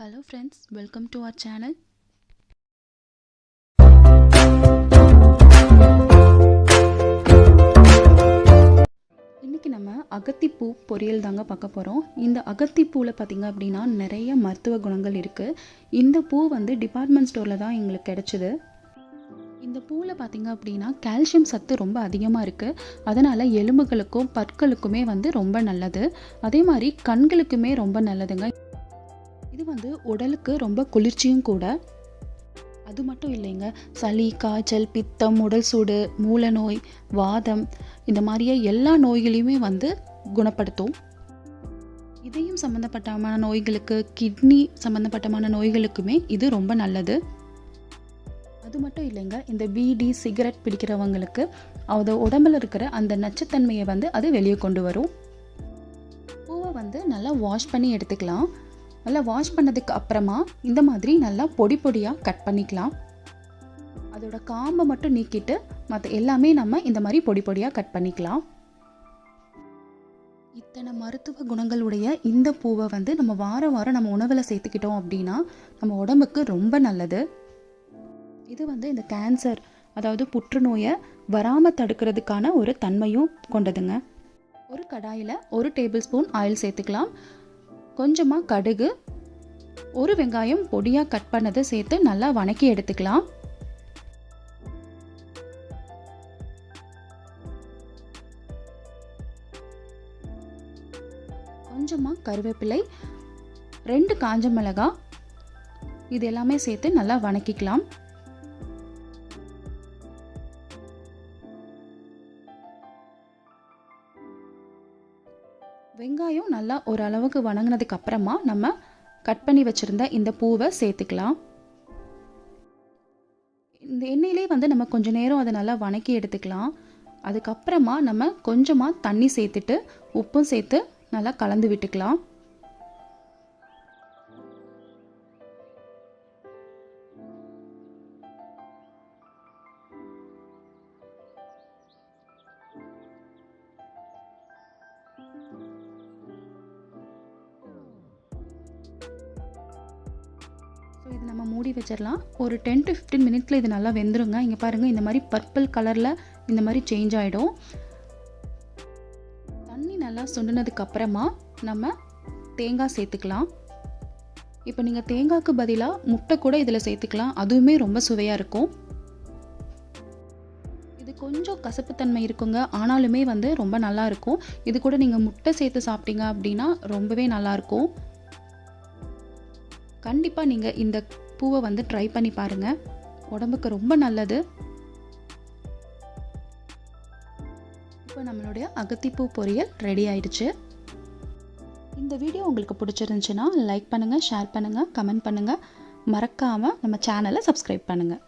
Hello friends welcome to our channel இன்றைக்கி நம்ம அகத்திப்பூ பொரியல் தாங்க பார்க்க போகிறோம் இந்த அகத்திப்பூவில் பார்த்திங்க அப்படின்னா நிறைய மருத்துவ குணங்கள் இருக்குது இந்த பூ வந்து டிபார்ட்மெண்ட் ஸ்டோரில் தான் எங்களுக்கு கிடச்சிது. இந்த பூவில் பார்த்திங்க அப்படின்னா கால்சியம் சத்து ரொம்ப அதிகமாக இருக்குது அதனால் எலும்புகளுக்கும் பற்களுக்குமே வந்து ரொம்ப நல்லது. அதே மாதிரி கண்களுக்குமே ரொம்ப நல்லதுங்க. வந்து உடலுக்கு ரொம்ப குளிர்ச்சியும் கூட. அது மட்டும் இல்லைங்க. சளி காய்ச்சல் பித்தம் உடல் சூடு மூல நோய் வாதம் இந்த மாதிரியே எல்லா நோய்களையுமே வந்து குணப்படுத்தும். இதயம் சம்மந்தப்பட்டமான நோய்களுக்கு கிட்னி சம்மந்தப்பட்டமான நோய்களுக்குமே இது ரொம்ப நல்லது. அது மட்டும் இல்லைங்க. இந்த பீடி சிகரெட் பிடிக்கிறவங்களுக்கு அதை உடம்புல இருக்கிற அந்த நச்சுத்தன்மையை வந்து அது வெளியே கொண்டு வரும். பூவை வந்து நல்லா வாஷ் பண்ணி எடுத்துக்கலாம். நல்லா வாஷ் பண்ணதுக்கு அப்புறமா இந்த மாதிரி நல்லா பொடி பொடியாக கட் பண்ணிக்கலாம். அதோட காம்பை மட்டும் நீக்கிட்டு மற்ற எல்லாமே நம்ம இந்த மாதிரி பொடி பொடியாக கட் பண்ணிக்கலாம். இத்தனை மருத்துவ குணங்களுடைய இந்த பூவை வந்து நம்ம வாரம் வாரம் நம்ம உணவில் சேர்த்துக்கிட்டோம் அப்படின்னா நம்ம உடம்புக்கு ரொம்ப நல்லது. இது வந்து இந்த கேன்சர் அதாவது புற்றுநோயை வராமல் தடுக்கிறதுக்கான ஒரு தன்மையும் கொண்டதுங்க. ஒரு கடாயில் ஒரு டேபிள் ஸ்பூன் ஆயில் சேர்த்துக்கலாம். கொஞ்சமாக கடுகு ஒரு வெங்காயம் பொடியாக கட் பண்ணதை சேர்த்து நல்லா வணக்கி எடுத்துக்கலாம். கொஞ்சமாக கருவேப்பிலை ரெண்டு காஞ்ச மிளகாய் இது எல்லாமே சேர்த்து நல்லா வணக்கிக்கலாம். வெங்காயம் நல்லா ஓரளவுக்கு வணங்கினதுக்கு அப்புறமா நம்ம கட் பண்ணி வச்சுருந்த இந்த பூவை சேர்த்துக்கலாம். இந்த எண்ணெயிலே வந்து நம்ம கொஞ்ச நேரம் அதை நல்லா வணக்கி எடுத்துக்கலாம். அதுக்கப்புறமா நம்ம கொஞ்சமாக தண்ணி சேர்த்துட்டு உப்பும் சேர்த்து நல்லா கலந்து விட்டுக்கலாம். இது நம்ம மூடி வச்சிடலாம். ஒரு டென் டு ஃபிஃப்டீன் மினிட்ஸில் இது நல்லா வெந்துருங்க. இங்கே பாருங்கள் இந்த மாதிரி பர்பிள் கலரில் இந்த மாதிரி சேஞ்ச் ஆகிடும் தண்ணி நல்லா சுண்டினதுக்கப்புறமா நம்ம தேங்காய் சேர்த்துக்கலாம். இப்போ நீங்கள் தேங்காய்க்கு பதிலாக முட்டை கூட இதில் சேர்த்துக்கலாம். அதுவுமே ரொம்ப சுவையாக இருக்கும். இது கொஞ்சம் கசப்புத்தன்மை இருக்குங்க. ஆனாலுமே வந்து ரொம்ப நல்லா இருக்கும். இது கூட நீங்கள் முட்டை சேர்த்து சாப்பிட்டீங்க அப்படின்னா ரொம்பவே நல்லாயிருக்கும் கண்டிப்பாக நீங்கள் இந்த பூவை வந்து ட்ரை பண்ணி பாருங்கள் உடம்புக்கு ரொம்ப நல்லது. இப்போ நம்மளுடைய அகத்திப்பூ பொரியல் ரெடி ஆயிடுச்சு. இந்த வீடியோ உங்களுக்கு பிடிச்சிருந்துச்சுன்னா லைக் பண்ணுங்கள் ஷேர் பண்ணுங்கள் கமெண்ட் பண்ணுங்கள் மறக்காமல் நம்ம சேனலை சப்ஸ்கிரைப் பண்ணுங்கள்